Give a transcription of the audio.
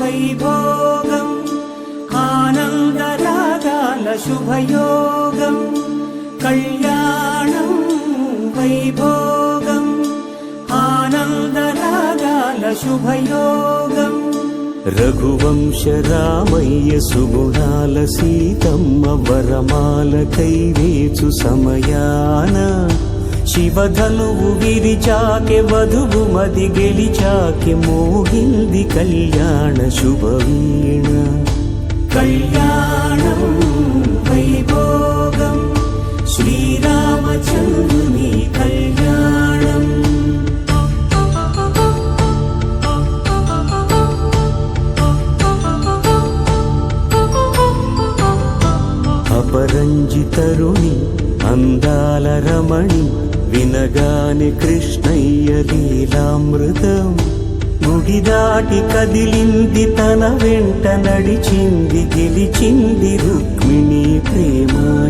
వైభోగం ఆనందరాగాల శుభయోగం. కళ్యాణం వైభోగం ఆనందరాగాల శుభయోగం. రఘువంశ రామయ్య సుగుణాల సీతమ్మ వరమాల కైవేచు సమయాన శివధనువు విరిచాకె వధువు మది గెలిచాకె మోగింది కళ్యాణ శుభవీణ. కళ్యాణ తరుణి అందాల రమణి వినగాని కృష్ణయ్య లీలామృతం. గుడి దాటి కదిలింది తన వెంట నడిచింది గెలిచింది రుక్మిణి ప్రేమాయణం.